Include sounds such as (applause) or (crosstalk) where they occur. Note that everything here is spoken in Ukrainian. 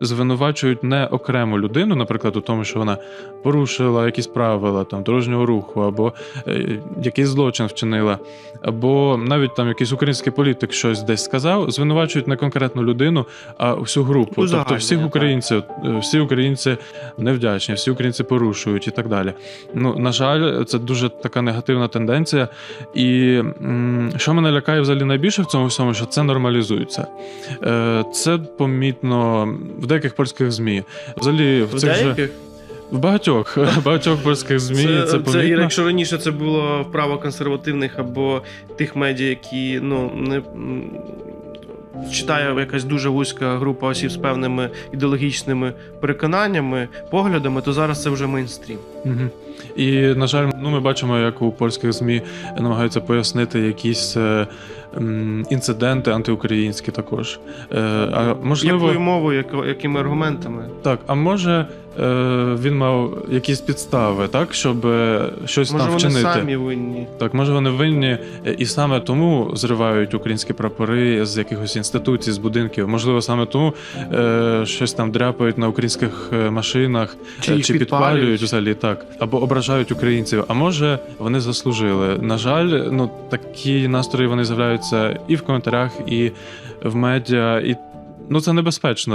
звинувачують не окрему людину, наприклад, у тому, що вона порушила якісь правила там дорожнього руху, або е, якийсь злочин вчинила, або навіть там якийсь український політик щось десь сказав, звинувачують не конкретну людину, а всю групу. тобто всіх українців, е, всі українці невдячні, всі українці порушують і так далі. Ну, на жаль, це дуже така негативна тенденція. І м, що мене лякає взагалі найбільше в цьому всьому, що це нормалізується. Е, Це помітно в деяких польських ЗМІ. Взагалі, в цих же в багатьох, (laughs) багатьох польських ЗМІ це, це, помітно. це, якщо раніше це було вправо консервативних або тих медіа, які ну не читає якась дуже вузька група осіб з певними ідеологічними переконаннями, поглядами, то зараз це вже мейнстрім. Мгм. І, на жаль, ну, ми бачимо, як у польських ЗМІ намагаються пояснити якісь е, м, інциденти антиукраїнські також. Е, а можливо, Якою мовою, яко- якими аргументами? так, а може він мав якісь підстави, так, щоб е, щось Може, там вони вчинити. самі винні. Так, може вони винні, е, і саме тому зривають українські прапори з якихось інституцій, з будинків. Можливо, саме тому е, щось там дряпають на українських е, машинах Чи е, чи підпалюють. взагалі так, або ображають українців. А може вони заслужили. На жаль, ну такі настрої вони з'являються і в коментарях, і в медіа, і ну це небезпечно.